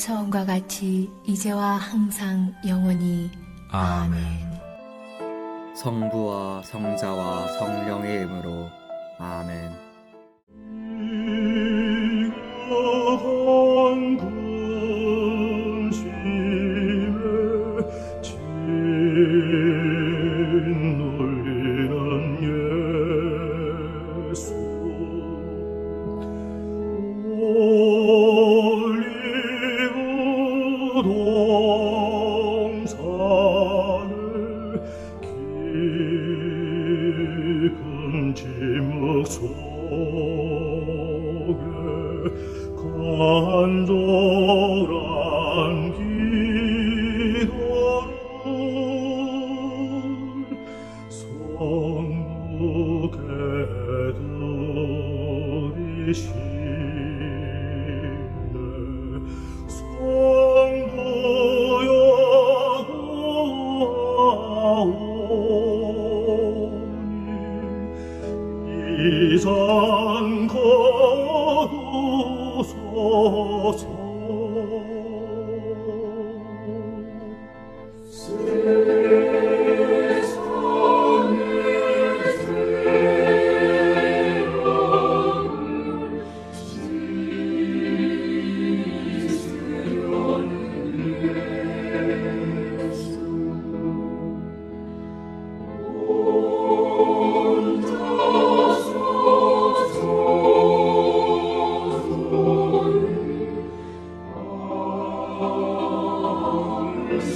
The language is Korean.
처음과 같이 이제와 항상 영원히 아멘. 성부와 성자와 성령의 이름으로 아멘. 깊은 침묵 속에 간절한 기도를 성부께 드리시 이상 거두소서 omnes